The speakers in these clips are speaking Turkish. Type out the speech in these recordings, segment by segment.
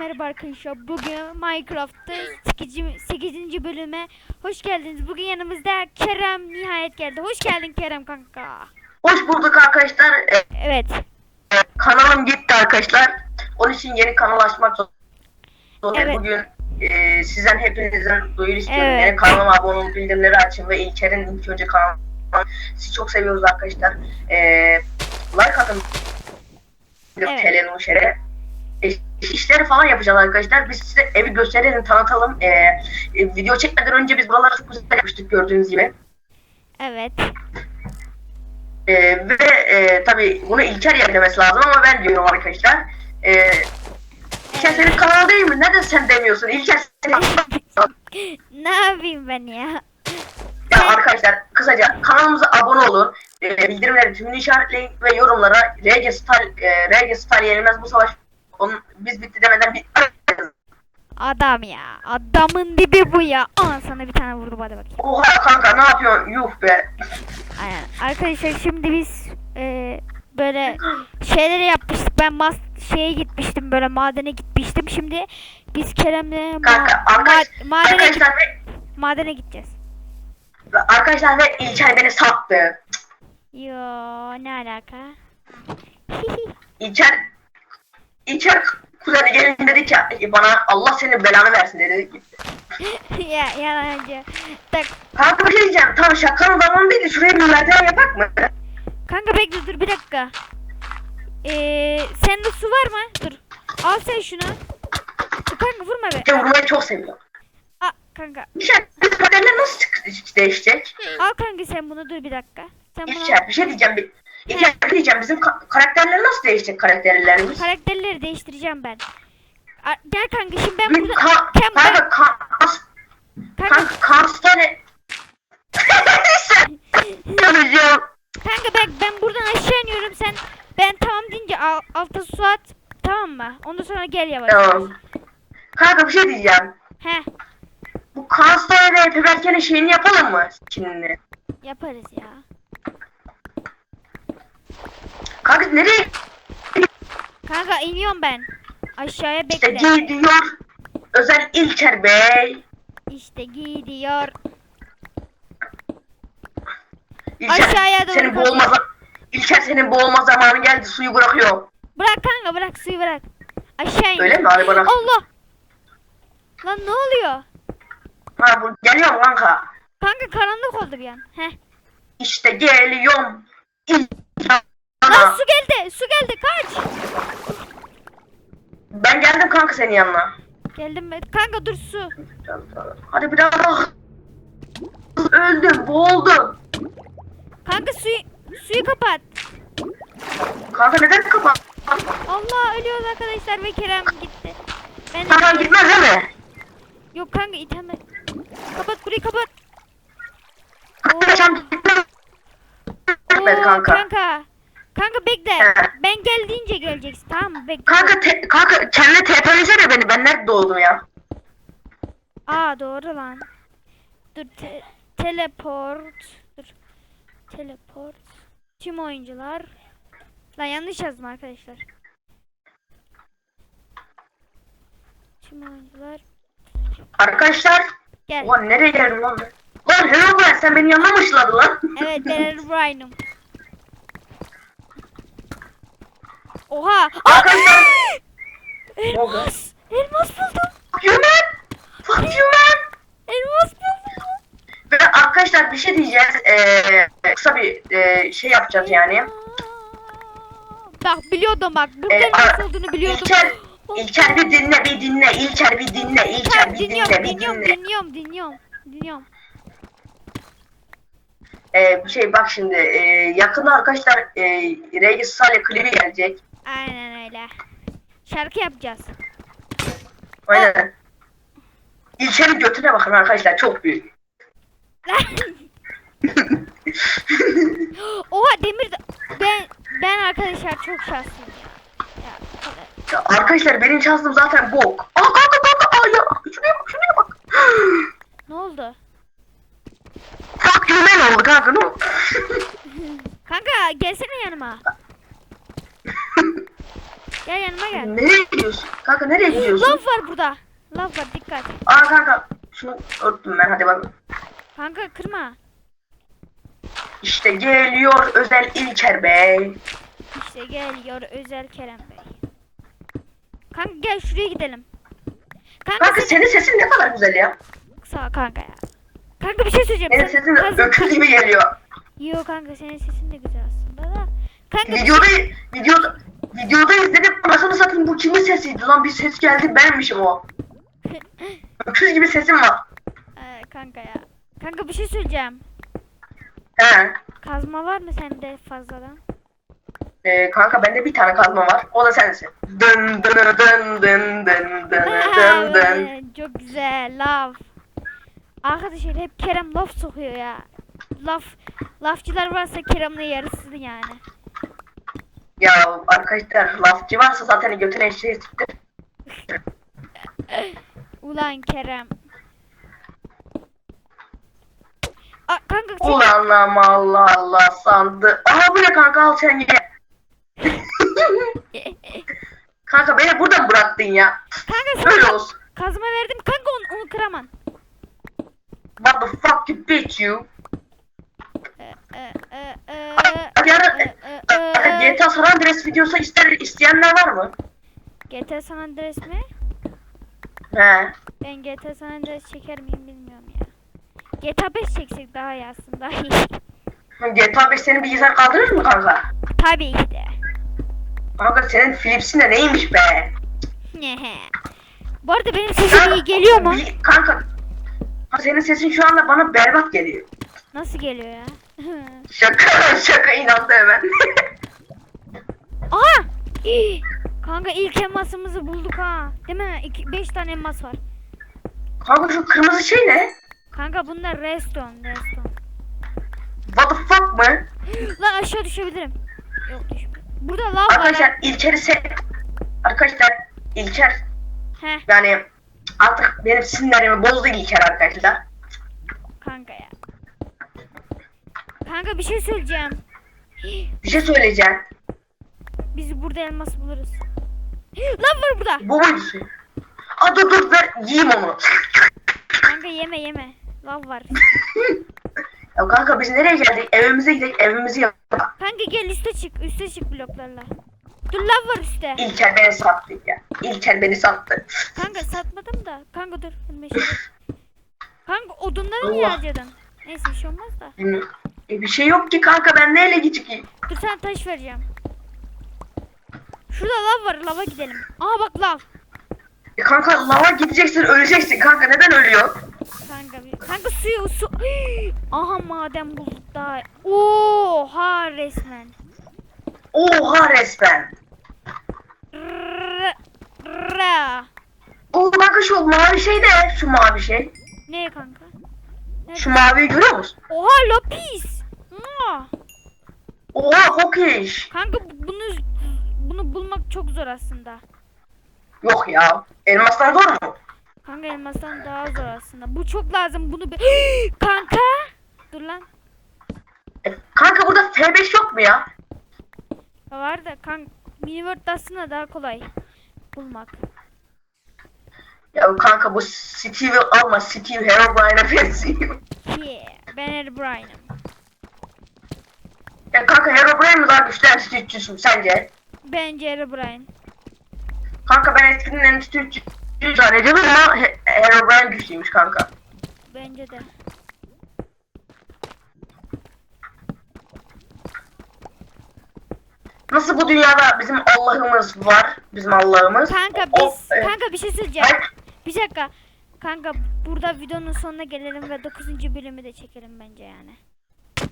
merhaba arkadaşlar. Bugün Minecraft'ta 8. 8. bölüme hoş geldiniz. Bugün yanımızda Kerem nihayet geldi. Hoş geldin Kerem kanka. Hoş bulduk arkadaşlar. Ee, Evet. kanalım gitti arkadaşlar. Onun için yeni kanal açmak zorundayım. Evet. Bugün e, sizden hepinizden duyuru istiyorum. Evet. Yeni kanalıma abone olup bildirimleri açın ve İlker'in ilk önce kanalı. Sizi çok seviyoruz arkadaşlar. Ee, like atın. Evet. TL'nin şere. E, işleri falan yapacağız arkadaşlar. Biz size evi gösterelim, tanıtalım. Ee, e, video çekmeden önce biz buraları çok güzel yapmıştık gördüğünüz gibi. Evet. Ee, ve e, tabii bunu İlker yerlemesi lazım ama ben diyorum arkadaşlar. Ee, İlker senin kanal değil mi? Neden sen demiyorsun? İlker senin ne yapayım ben ya? Ya arkadaşlar kısaca kanalımıza abone olun. Ee, bildirimleri tümünü işaretleyin ve yorumlara RG Star, e, RG Star yenilmez bu savaş onun, biz bitti demeden bir Adam ya. Adamın dibi bu ya. Aa sana bir tane vurdu hadi bakayım. Oha kanka ne yapıyorsun? Yuh be. Aynen. Arkadaşlar şimdi biz e, böyle şeyleri yapmıştık. Ben mas şeye gitmiştim böyle madene gitmiştim. Şimdi biz Kerem'le ma- Kanka arkadaş, ma- madene, git- madene gideceğiz. arkadaşlar ve İlker beni sattı. Yo ne alaka? İlker İlker kuzeni gelin dedi ki bana Allah senin belanı versin dedi. ya yalancı. Tak. Kanka bir şey diyeceğim. Tamam şakanın zamanı değil de şuraya bir merdiven yapak mı? Kanka bekle dur bir dakika. Ee, sende su var mı? Dur. Al sen şunu. Dur Kanka vurma be. İlker vurmayı çok seviyor. Aa, kanka. İlker biz kaderler nasıl değişecek? Al kanka sen bunu dur bir dakika. Sen bunu al. İlker bir şey diyeceğim. Bir, Bir şey diyeceğim. Bizim ka- karakterler nasıl değişecek karakterlerimiz? Karakterleri değiştireceğim ben. A- gel kanka şimdi ben Bir burada... ka- Ken ben... kanka kas Kanka, kanka kastane Yanacağım. kanka ben, ben buradan aşağı iniyorum sen... Ben tamam deyince al, alta su at. Tamam mı? Ondan sonra gel yavaş. Tamam. Kanka bir şey diyeceğim. Heh Bu kastane yaparken şeyini yapalım mı? Şimdi. yaparız ya. Kanka nereye Kanka iniyorum ben. Aşağıya işte bekle. gidiyor? Özel İlker Bey. İşte gidiyor. İlker, Aşağıya doğru senin boğulma za- İlker senin boğulma zamanı geldi. Suyu bırakıyor. Bırak kanka bırak suyu bırak. Aşağı in. Öyle mi? Hadi bırak. Allah. Lan ne oluyor? Ha bu geliyorum kanka. Kanka karanlık oldu bir an. Heh. İşte geliyorum. İlker. Lan su geldi. Su geldi kaç. Ben geldim kanka senin yanına. Geldim ben. Kanka dur su. Hadi biraz daha. Öldüm, boğuldum. Kanka suyu suyu kapat. Kanka neden kapat? Allah ölüyoruz arkadaşlar ve Kerem gitti. Ben Tamam gitmez değil mi? Yok kanka itemle. Kapat burayı kapat. Kanka sen gitmez. Oo, kanka. kanka. Kanka bekle. Ben geldiğince geleceksin tamam mı? Bekle. Kanka, te, kanka kendine TP'lesene beni. Ben nerede doğdum ya? Aa doğru lan. Dur te- teleport. Dur. Teleport. Tüm oyuncular. Lan yanlış yazdım arkadaşlar. Tüm oyuncular. Arkadaşlar. Gel. Ulan nereye geldim lan ben? Lan Herobrine sen beni yanına mı ışınladın lan? Evet ben Brian'ım. Oha! Arkadaşlar. Elmas! Elmas buldum! Fuck you man. Fuck you man. Elmas buldum! Ve arkadaşlar bir şey diyeceğiz. Ee, kısa bir ee, şey yapacağız yani. Bak biliyordum bak. Burada Ee, elmas a- olduğunu biliyordum. İlker, İlker bir dinle bir dinle. İlker bir dinle. İlker bir dinliyorum, dinle bir dinliyorum, dinle. dinliyorum, dinliyorum, dinliyorum. Ee, şey bak şimdi ee, yakında arkadaşlar ee, Regis Salih klibi gelecek. Aynen öyle. Şarkı yapacağız. Aynen. İlker'in götüne bakın arkadaşlar çok büyük. Oha demir de... Ben ben arkadaşlar çok şanslıyım ya. Arkadaşlar benim şansım zaten bok. Aa kanka kanka aa ya şuraya bak şuraya bak. Ne oldu? You man oldu kanka ne oldu? Kanka gelsene yanıma. Gel yanıma gel. Nereye gidiyorsun? Kanka nereye gidiyorsun? Lav var burada. Lav var dikkat. Aa kanka şunu örttüm ben hadi bak. Kanka kırma. İşte geliyor özel İlker Bey. İşte geliyor Özel Kerem Bey. Kanka gel şuraya gidelim. Kanka, Kanka sen... senin sesin ne kadar güzel ya. Sağ ol kanka ya. Kanka bir şey söyleyeceğim. Benim Sen sesim kaz- öküz gibi geliyor. Yo kanka senin sesin de güzel aslında da. Kanka Videoda, videoda, videoda izledim anasını satayım bu kimin sesiydi lan bir ses geldi benmişim o. Öküz gibi sesim var. Ee, kanka ya. Kanka bir şey söyleyeceğim. He. Kazma var mı sende fazladan? Ee, kanka bende bir tane kazma var. O da sensin. Dın dın dın dın dın dın dın dın. Çok güzel laf. Arkadaşlar hep Kerem laf sokuyor ya. Laf lafçılar varsa Kerem'le yarısı yani. Ya arkadaşlar lafçı varsa zaten götüne eşeği siktir. Ulan Kerem. Aa, kanka çek- Ulan Allah Allah sandı. Aha bu ne kanka al sen ye. kanka beni burada mı bıraktın ya? kanka Böyle sana olsun. kazma verdim kanka onu, onu kıramam. What the fuck you bitch you? Ee, e, e, e, e, e. GTA San Andreas videosu ister, isteyenler var mı? GTA San Andreas mi? He. Ben GTA San Andreas çeker miyim bilmiyorum ya. GTA 5 çeksek daha iyi aslında. GTA 5 senin bilgisayar kaldırır mı kanka? Tabii ki de. Kanka senin Philips'in de neymiş be? Bu arada benim sesim iyi geliyor mu? Bir- Kanka. Senin sesin şu anda bana berbat geliyor. Nasıl geliyor ya? Şaka şaka inandı hemen. İyi. Kanka ilk elmasımızı bulduk ha. Değil mi? 5 tane elmas var. kanka şu kırmızı şey ne? Kanka bunlar redstone, redstone. What the fuck mı? Lan aşağı düşebilirim. Yok düşme. Burada lav var. Arkadaşlar. İlker'i. Arkadaşlar İlker Heh yani artık benim sinirlerimi bozdu İlker arkadaşlar. kanka ya. Kanka bir şey söyleyeceğim. Bir şey söyleyeceğim. Biz burada elmas buluruz. Lav var burada. Bu muydu? şey? Dur ver yiyeyim onu. Kanka yeme yeme. Lav var. ya kanka biz nereye geldik? Evimize gidelim evimizi yap. Kanka gel üste çık. Üste çık bloklarla. Dur lav var üstte. İlker beni sattı ya. İlker beni sattı. Kanka satmadım da. Kanka dur. Kanka odunları niye harcadın? Neyse bir şey olmaz da. E, bir şey yok ki kanka ben neyle çıkayım? Dur sana taş vereceğim. Şurada lav var. Lava gidelim. Aa bak lav. E kanka lava gideceksin öleceksin kanka neden ölüyor? Kanka bir. Kanka suyu su. Aha maden bulduk daha. Oha resmen. Oha resmen. Rrrr, rrrr. O kanka şu mavi şey ne? Şu mavi şey. Ne kanka? Şu maviyi görüyor musun? Oha lapis. Mua. Oha hokiş. Kanka bunu bunu bulmak çok zor aslında. Yok ya. Elmaslar zor mu? Kanka elmastan daha zor aslında. Bu çok lazım bunu bir... Kanka. Dur lan. E, kanka burada F5 yok mu ya? Var da kanka Miniworld aslında daha kolay bulmak. Ya kanka bu Steve alma Steve Herobrine'e benziyor. Yeah, ben Herobrine'ım. Ya kanka Herobrine mi daha güçlü Entity 300 mü sence? Bence Herobrine. Kanka ben eskiden Entity 300 zannediyordum ama He- Herobrine güçlüymüş kanka. Bence de. Nasıl bu dünyada bizim Allah'ımız var? Bizim Allah'ımız. Kanka O- biz e, kanka bir şey söyleyeceğim. Bak, Bir dakika. Kanka burada videonun sonuna gelelim ve 9. bölümü de çekelim bence yani.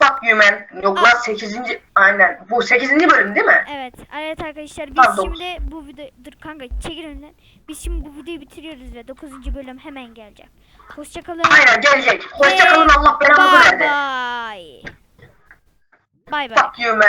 Fuck you man. Yok lan 8. Aynen. Bu 8. bölüm değil mi? Evet, evet arkadaşlar biz dokuz. şimdi bu video dur kanka çekil önünden. Biz şimdi bu videoyu bitiriyoruz ve 9. bölüm hemen gelecek. Hoşçakalın. Aynen gelecek. Hoşçakalın Allah belanızı Bye verdi. bye. Bye bye. Fuck you man.